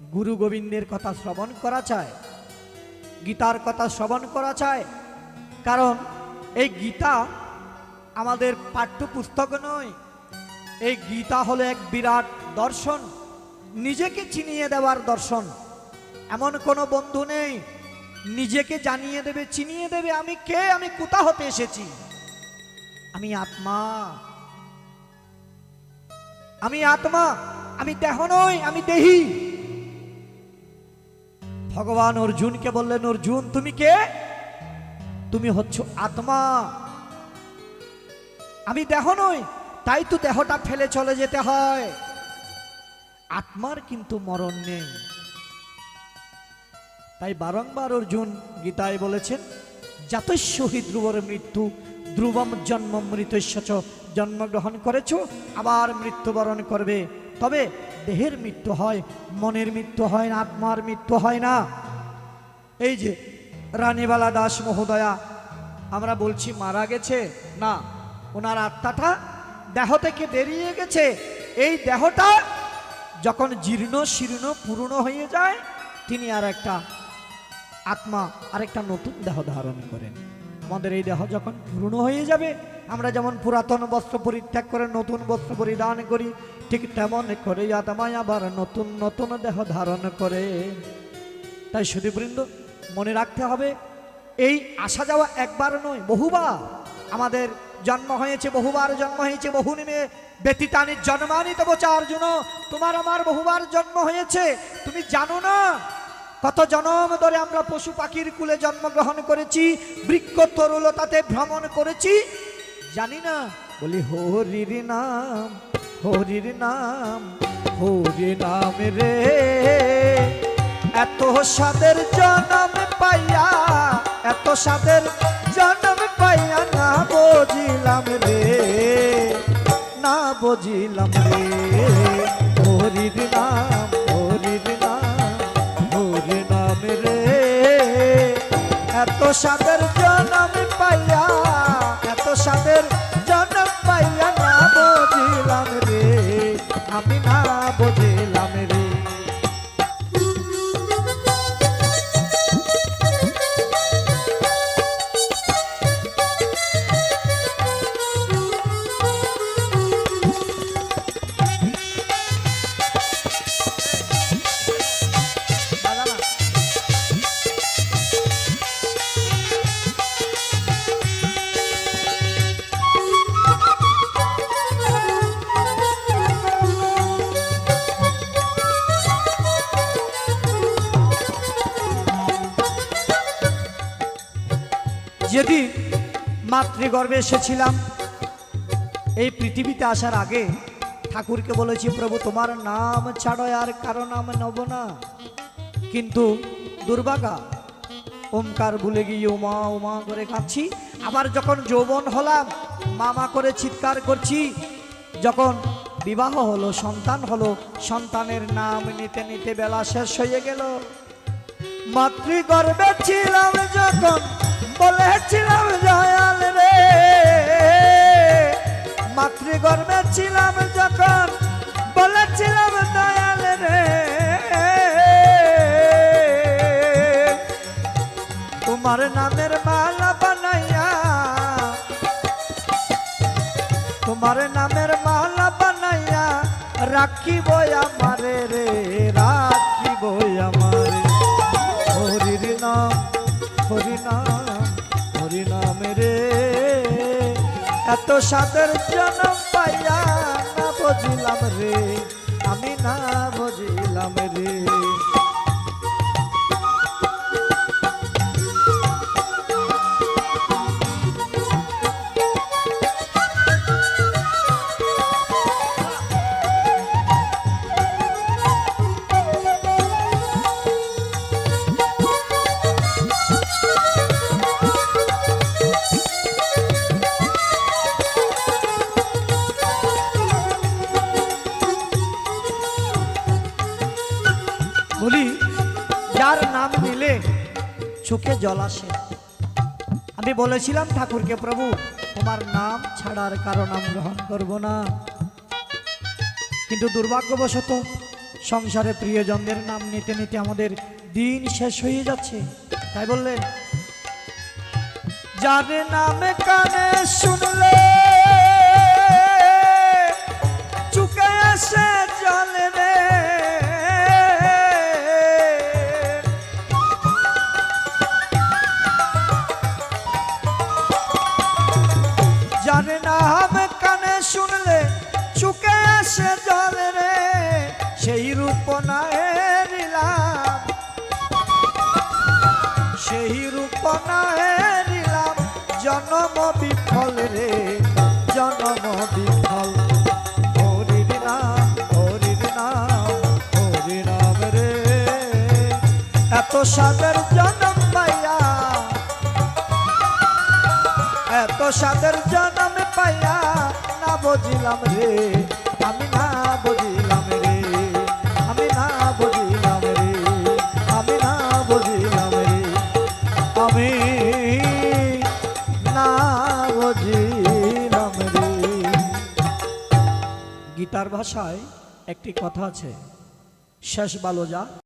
গুরু গোবিন্দের কথা শ্রবণ করা চায়, গীতার কথা শ্রবণ করা চায়। কারণ এই গীতা আমাদের পাঠ্যপুস্তক নয়, এই গীতা হলো এক বিরাট দর্শন, নিজেকে চিনিয়ে দেওয়ার দর্শন। এমন কোনো বন্ধু নেই, নিজেকে জানিয়ে দেবে চিনিয়ে দেবে, আমি কে, আমি কোথা হতে এসেছি? আমি আত্মা। আমি আত্মা, আমি দেহ নই, আমি দেহি। ভগবান অর্জুনকে বললেন, অর্জুন, তুমি কে? তুমি হচ্ছ আত্মা। আমি দেহ নই, তাই তো দেহটা ফেলে চলে যেতে হয়। আত্মার কিন্তু মরণ নেই। তাই বারংবার অর্জুন গীতায় বলেছেন জাতস্যহি ধ্রুবর মৃত্যু, ধ্রুবম জন্ম মৃতস্য জন্মগ্রহণ করেছ, আবার মৃত্যুবরণ করবে। তবে দেহের মৃত্যু হয়, মনের মৃত্যু হয় না, আত্মার মৃত্যু হয় না। এই যে রানীবালা দাস মহোদয়া, আমরা বলছি মারা গেছে? না, ওনার আত্মাটা দেহ থেকে বেরিয়ে গেছে। এই দেহটা যখন জীর্ণ শীর্ণ পূর্ণ হয়ে যায়, তিনি আর একটা আত্মা আরেকটা নতুন দেহ ধারণ করেন। আমাদের এই দেহ যখন পূর্ণ হয়ে যাবে আমরা যেমন পুরাতন বস্ত্র পরিত্যাগ করে নতুন বস্ত্র পরিধান করি, ঠিক তেমন করে আত্মায় আবার নতুন নতুন দেহ ধারণ করে। তাই সুদীবৃন্দ মনে রাখতে হবে, এই আসা যাওয়া একবার নয়, বহুবার আমাদের জন্ম হয়েছে, বহুবার জন্ম হয়েছে, বহু নেমে ব্যতীতানি জন্মানিত চার্জুন তোমার আমার বহুবার জন্ম হয়েছে, তুমি জানো না কত জনম ধরে আমরা পশু পাখির কুলে জন্মগ্রহণ করেছি, বৃক্ষ তরুলতাতে ভ্রমণ করেছি জানি না বলি, হরির নাম হরির নাম হরি নাম রে। এত সাদের জনম পাইয়া, এত সাদের জনম পাইয়া না বুঝিলাম রে, না বুঝিলাম রে। হরির নাম হরির নাম হরি নাম রে। এত সাদের জনম মাতৃগর্ভে এসেছিলাম। এই পৃথিবীতে আসার আগে ঠাকুরকে বলেছি, প্রভু, তোমার নাম ছাড়ো আর কারও নাম নেব না। কিন্তু দুর্ভাগা, ওমকার ভুলে গিয়ে উমা উমা করে কাঁদছি। আবার যখন যৌবন হলাম, মামা করে চিৎকার করছি। যখন বিবাহ হলো, সন্তান হলো, সন্তানের নাম নিতে নিতে বেলা শেষ হয়ে গেল। মাতৃগর্ভে ছিলাম যখন, বলেছিলাম জয়াল মাতৃগর্ভে ছিলাম যখন, বলেছিলাম দয়াল রে। তোমার নামের মালা বানাইয়া, তোমার নামের মালা বানাইয়া রাখিব আমারে রে, রাখিব আমারে। হরির নাম হরি নাম হরি নাম রে। এত সাদের জনম পাইয়া না বুঝিলাম রে আমি না বুঝিলাম রে। বলি যার নাম নিলে চোখে জল আসে। আমি বলেছিলাম ঠাকুরকে, প্রভু, তোমার নাম ছাড়ার কারণ নাম গ্রহণ করব না। কিন্তু দুর্ভাগ্যবশত সংসারে প্রিয়জনদের নাম নিতে নিতে আমাদের দিন শেষ হয়ে যাচ্ছে। তাই বললেন যার নামে কানে শুনলে সেই রূপ নাম সেই রূপ নাম জন্ম বিফল রে, জন্ম বিফল। এত সাদের জন্ম পাইয়া, এত সাদের জন্ম পাইয়া না বুঝিলাম রে, আমি না বুঝিলাম আমি না বুঝিলাম রে গীতার ভাষায় একটি কথা আছে শেষ বালো যা।